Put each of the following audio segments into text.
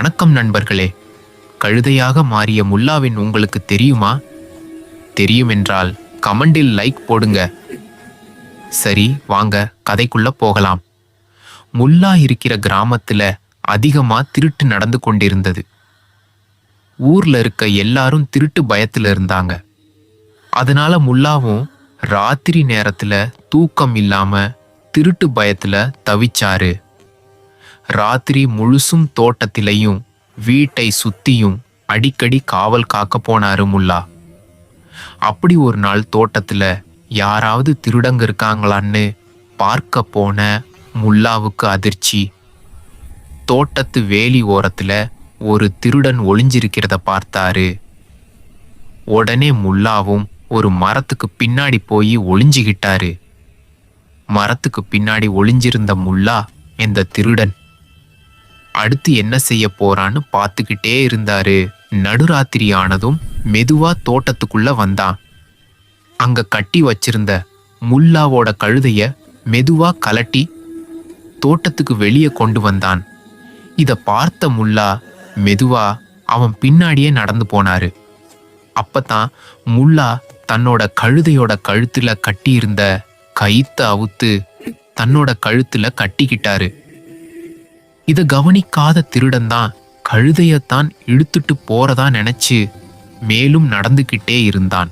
வணக்கம் நண்பர்களே. கழுதையாக மாறிய முல்லாவின் உங்களுக்கு தெரியுமா? தெரியும் என்றால் கமெண்டில் லைக் போடுங்க. சரி வாங்க கதைக்குள்ள போகலாம். முல்லா இருக்கிற கிராமத்துல அதிகமா திருட்டு நடந்து கொண்டிருந்தது. ஊர்ல இருக்க எல்லாரும் திருட்டு பயத்துல இருந்தாங்க. அதனால முல்லாவும் ராத்திரி நேரத்துல தூக்கம் இல்லாம திருட்டு பயத்துல தவிச்சாரு. ராத்திரி முழுசும் தோட்டத்திலையும் வீட்டை சுத்தியும் அடிக்கடி காவல் காக்க போனாரு முல்லா. அப்படி ஒரு நாள் தோட்டத்துல யாராவது திருடங்க இருக்காங்களான்னு பார்க்க போன முல்லாவுக்கு அதிர்ச்சி. தோட்டத்து வேலி ஓரத்துல ஒரு திருடன் ஒளிஞ்சிருக்கிறத பார்த்தாரு. உடனே முல்லாவும் ஒரு மரத்துக்கு பின்னாடி போய் ஒளிஞ்சுகிட்டாரு. மரத்துக்கு பின்னாடி ஒளிஞ்சிருந்த முல்லா இந்த திருடன் அடுத்து என்ன செய்ய போறான்னு பார்த்துக்கிட்டே இருந்தாரு. நடுராத்திரி ஆனதும் மெதுவா தோட்டத்துக்குள்ள வந்தான். அங்க கட்டி வச்சிருந்த முல்லாவோட கழுதைய மெதுவா கலட்டி தோட்டத்துக்கு வெளியே கொண்டு வந்தான். இத பார்த்த முல்லா மெதுவா அவன் பின்னாடியே நடந்து போனாரு. அப்பதான் முல்லா தன்னோட கழுதையோட கழுத்துல கட்டியிருந்த கயித்த அவுத்து தன்னோட கழுத்துல கட்டிக்கிட்டாரு. இதை கவனிக்காத திருடன் தான் கழுதையத்தான் இழுத்துட்டு போறதா நினைச்சு மேலும் நடந்துகிட்டே இருந்தான்.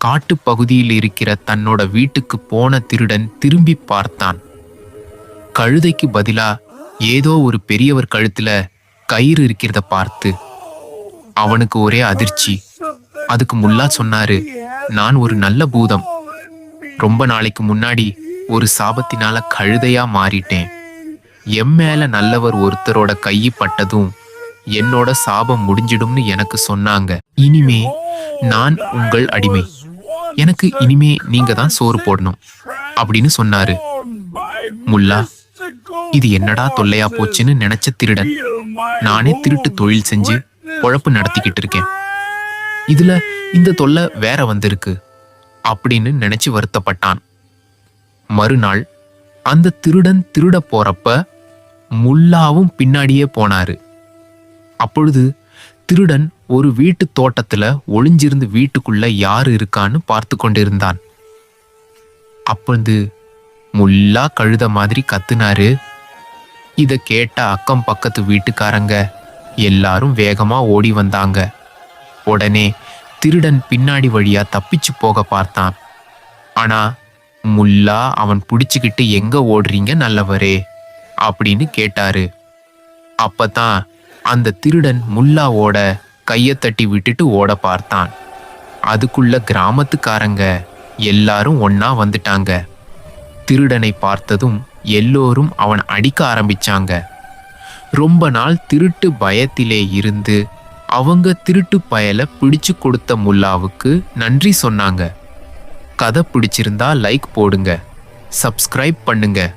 காட்டுப்பகுதியில் இருக்கிற தன்னோட வீட்டுக்கு போன திருடன் திரும்பி பார்த்தான். கழுதைக்கு பதிலா ஏதோ ஒரு பெரியவர் கழுத்துல கயிறு இருக்கிறத பார்த்து அவனுக்கு ஒரே அதிர்ச்சி. அதுக்கு முல்லா சொன்னாரு நான் ஒரு நல்ல பூதம். ரொம்ப நாளைக்கு முன்னாடி ஒரு சாபத்தினால கழுதையா மாறிட்டேன். எம் மேல நல்லவர் ஒருத்தரோட கையை பட்டதும் என்னோட சாபம் முடிஞ்சிடும்னு எனக்கு சொன்னாங்க. இனிமே நான் உங்கள் அடிமை. எனக்கு இனிமே நீங்க தான் சோறு போடணும் அப்படின்னு சொன்னாரு. முல்லா இது என்னடா தொல்லையா போச்சுன்னு நினைச்ச திருடன் நானே திருட்டு தொழில் செஞ்சு பொழப்பு நடத்திக்கிட்டு இருக்கேன். இதுல இந்த தொல்லை வேற வந்திருக்கு அப்படின்னு நினைச்சு வருத்தப்பட்டான். மறுநாள் அந்த திருடன் திருட போறப்ப முல்லாவும் பின்னாடியே போனாரு. அப்பொழுது திருடன் ஒரு வீட்டு தோட்டத்துல ஒளிஞ்சிருந்து வீட்டுக்குள்ள யார் இருக்கான்னு பார்த்து கொண்டிருந்தான். அப்பொழுது முல்லா கழுத மாதிரி கத்துனாரு. இத கேட்ட அக்கம் பக்கத்து வீட்டுக்காரங்க எல்லாரும் வேகமா ஓடி வந்தாங்க. உடனே திருடன் பின்னாடி வழியா தப்பிச்சு போக பார்த்தான். ஆனா முல்லா அவன் பிடிச்சுக்கிட்டு எங்க ஓடுறீங்க நல்லவரே? அப்படின்னு கேட்டாரு. அப்பதான் அந்த திருடன் முல்லாவோட கையை தட்டி விட்டுட்டு ஓட பார்த்தான். அதுக்குள்ள கிராமத்துக்காரங்க எல்லாரும் ஒன்னா வந்துட்டாங்க. திருடனை பார்த்ததும் எல்லோரும் அவன் அடிக்க ஆரம்பிச்சாங்க. ரொம்ப நாள் திருட்டு பயத்திலே இருந்து அவங்க திருட்டு பயலை பிடிச்சு கொடுத்த முல்லாவுக்கு நன்றி சொன்னாங்க. கதை பிடிச்சிருந்தா லைக் போடுங்க. சப்ஸ்கிரைப் பண்ணுங்கள்